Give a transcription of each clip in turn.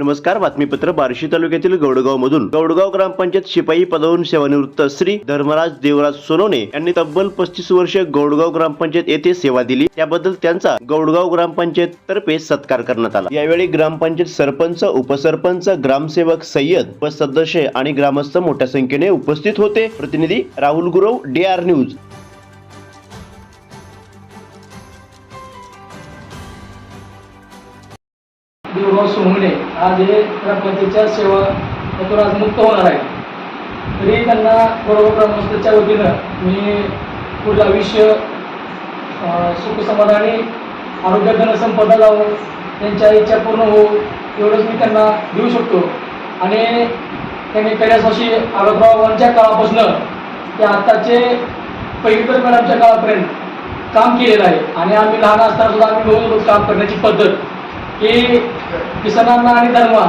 नमस्कार बातमीपत्र बार्शी तालुक्यातील गौडगाव मधून गौडगाव ग्रामपंचायत शिपाई पदावरून सेवानिवृत्त श्री धर्मराज देवराज सोनवणे यांनी तब्बल पस्तीस वर्ष गौडगाव ग्रामपंचायत येथे सेवा दिली. त्याबद्दल त्यांचा गौडगाव ग्रामपंचायत तर्फे सत्कार करण्यात आला. यावेळी ग्रामपंचायत सरपंच उपसरपंच ग्रामसेवक सय्यद व सदस्य आणि ग्रामस्थ मोठ्या संख्येने उपस्थित होते. प्रतिनिधी Rahul Gurav D R news. गुरुवार सोंगणे आज हे ग्रामपंचायतच्या सेवा त्यातून आज मुक्त होणार आहे. तरी त्यांना बरोबर ग्रामस्थाच्या वतीनं मी पुढलं आयुष्य सुखसमाधानी आरोग्य धनसंपदा लावून त्यांच्या इच्छा पूर्ण होऊ एवढंच मी त्यांना देऊ शकतो. आणि त्यांनी कैलासवाशी आरोग्यरावांच्या काळापासून ते आत्ताचे पहिली तर मॅडमच्या काळापर्यंत काम केलेलं आहे. आणि आम्ही लहान असताना सुद्धा आम्ही मिळून रोज काम करण्याची पद्धत. की किसनांना आणि धर्मा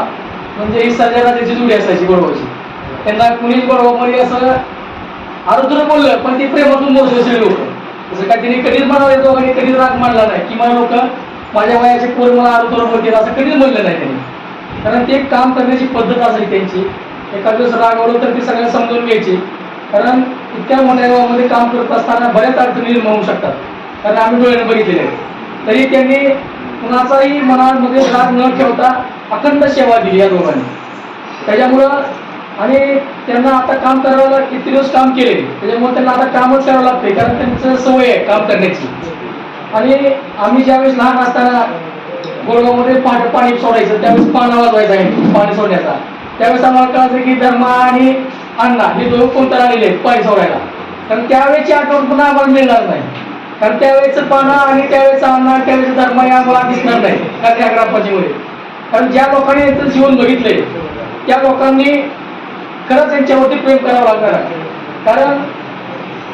म्हणजे ही सध्याला त्याची जुडी असायची गोडवाची त्यांना कुणीच गोडवामध्ये म्हणजे असं आरोग्य बोललं पण ते प्रेमातून बोलत सगळे लोक. जसं काय तिने कधीच म्हणावं येतो आणि कधीच राग मांडला नाही. किंवा लोक माझ्या वयाचे पोर मला आरोग्य बोलतील असं कधीच म्हणलं नाही त्यांनी. कारण ते काम करण्याची पद्धत असायची त्यांची. एखाद दिवस रागवलं तर ते सगळ्यांना समजून घ्यायची. कारण इतक्या मोठ्या गावामध्ये काम करत असताना बऱ्याच अडचणी निर्माण होऊ शकतात. कारण आम्ही डोळ्याने बघितलेले आहे तरी त्यांनी कुणाचाही मनामध्ये राग न ठेवता अखंड सेवा दिली या दोघांनी. त्याच्यामुळं आणि त्यांना आता काम करायला किती दिवस काम केले त्याच्यामुळे त्यांना आता कामच करावं लागते कारण त्यांचं सवय आहे काम करण्याची. आणि आम्ही ज्यावेळेस लहान असताना गोळगावमध्ये पाणी पाणी सोडायचं त्यावेळेस पाणा वाजवायचा आहे पाणी सोडण्याचा. त्यावेळेस आम्हाला कळायचं की धर्मा आणि अण्णा हे दोघं कोणत्या आलेले आहेत पाणी सोडायला. कारण त्यावेळेची आठवण पुन्हा आम्हाला मिळणार नाही. कारण त्यावेळेचं पाना आणि त्यावेळेचा अन्ना त्यावेळेचं धर्म या आम्हाला दिसणार नाही कारण या ग्रामपंचायतीमध्ये कारण ज्या लोकांनी यांचं जीवन बघितलंय त्या लोकांनी खरंच यांच्यावरती प्रेम करावं लागणार आहे. कारण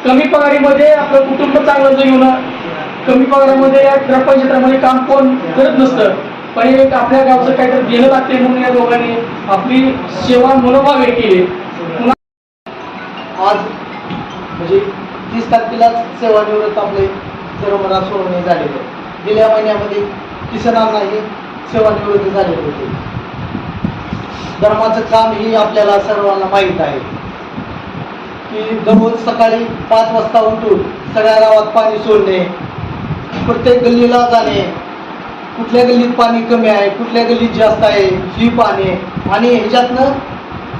कमी पगारीमध्ये आपलं कुटुंब चांगलं जगवणं कमी पगारामध्ये या ग्रामपंचायतीमध्ये काम कोण करत नसतं पण एक आपल्या गावचं काहीतरी देणं लागते म्हणून या दोघांनी आपली सेवा मनोभाव हे केली. आज म्हणजे तीस तारखेलाच सेवानिवृत्त आपले सर्वमना सोडणे झालेले. गेल्या महिन्यामध्ये किसनांनाही सेवानिवृत्त झालेले होते. धर्माचं काम ही आपल्याला सर्वांना माहीत आहे. की दररोज सकाळी पाच वाजता उठून सगळ्या गावात पाणी सोडणे प्रत्येक गल्लीला जाणे कुठल्या गल्लीत पाणी कमी आहे कुठल्या गल्लीत जास्त आहे ही पाहणे आणि ह्याच्यातनं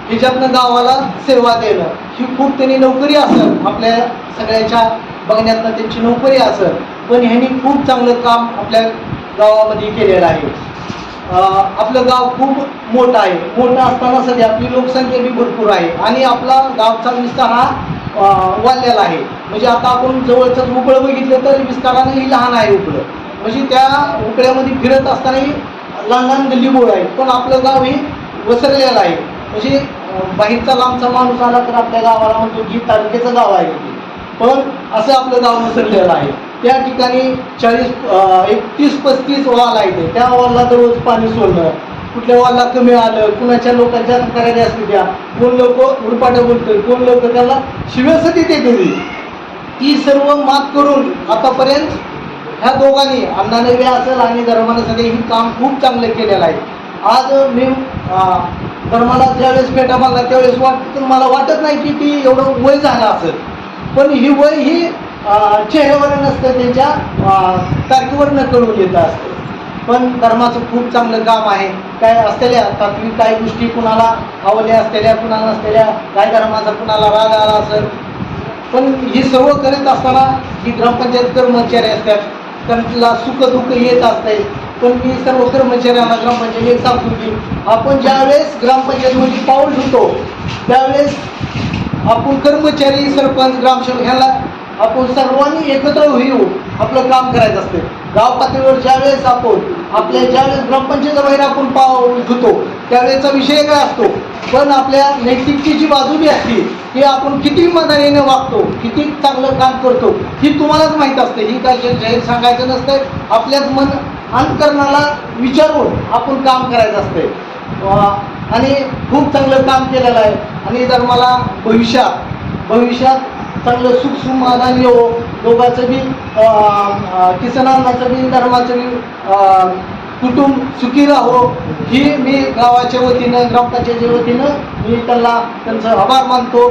ह्याच्यातनं गावाला सेवा देणं. ही खूप त्यांनी नोकरी असेल. आपल्या सगळ्याच्या बघण्यातनं त्यांची नोकरी असेल. पण ह्यांनी खूप चांगलं काम आपल्या गावामध्ये केलेलं आहे. आपलं गाव खूप मोठं आहे. मोठं असताना सध्या आपली लोकसंख्या बी भरपूर आहे. आणि आपला गावचा विस्तार हा वाढलेला आहे. म्हणजे आता आपण जवळच उकळं बघितलं तर विस्तारानंही लहान आहे उकळं. म्हणजे त्या उकळ्यामध्ये फिरत असतानाही लहान लहान गल्ली आहे पण आपलं गाव हे वसरलेलं आहे. म्हणजे बाहेरचा लांबचा माणूस आला तर आपल्या गावाला म्हणतो की तालुक्याचं गाव आहे पण असं आपलं गाव नसरलेलं आहे. त्या ठिकाणी चाळीस एकतीस एक तीस पस्तीस वाल आहे ते. त्या वालला दररोज पाणी सोडलं कुठल्या वॉलला कमी आलं कुणाच्या लोकांच्या करायला असते द्या कोण लोक उरपाट्या बोलतात कोण लोक त्याला शिव्यासाठी देते ती सर्व मात करून आतापर्यंत ह्या दोघांनी अण्णाने बी असेल आणि धर्मानं सगळे ही काम खूप चांगलं केलेलं आहे. आज मी तर मला ज्यावेळेस पेटा मारला त्यावेळेस वाट मला वाटत नाही की ती एवढं वय झालं असेल. पण ही वय ही चेहऱ्यावर नसतं त्यांच्या तारखेवर तारखेवरनं कळून येतं असतं. पण धर्माचं खूप चांगलं काम आहे. काय असलेल्या तात्विक काही गोष्टी कुणाला आवडल्या असलेल्या कुणाला नसलेल्या काय धर्माचा कुणाला राग आला असेल. पण ही सर्व करत असताना जी ग्रामपंचायत कर्मचारी असतात त्यांना सुख दुःख येत असते. पण मी सर्व कर्मचाऱ्यांना म्हणजे ग्रामपंचायतीने एक सांगतो की आपण ज्यावेळेस ग्रामपंचायतीमध्ये पाऊल ठेवतो त्यावेळेस आपण कर्मचारी सरपंच ग्रामसेवक ह्याला आपण सर्वांनी एकत्र येऊ आपलं काम करायचं असते. गाव पातळीवर ज्यावेळेस आपण आपल्या ज्यावेळेस ग्रामपंचायत बाहेर आपण पाऊल धुतो त्यावेळेचा विषय काय असतो. पण आपल्या नैतिकची जी बाजू बी असते की आपण किती इमानदारीने वागतो किती चांगलं काम करतो ही तुम्हालाच माहीत असते. ही काय जाहीर सांगायचं नसतं आपल्याच मन अंतकरणाला विचारून आपण काम करायचं असते आणि खूप चांगलं काम केलेलं आहे. आणि धर्माला भविष्यात भविष्यात चांगलं सुख समाधान येवो लोकांचं बी अं, किसनांनाचं बी धर्माचं बी कुटुंब सुखी राहो ही मी गावाच्या वतीनं ग्रामपंचायतीच्या वतीनं मी त्यांना त्यांचं आभार मानतो.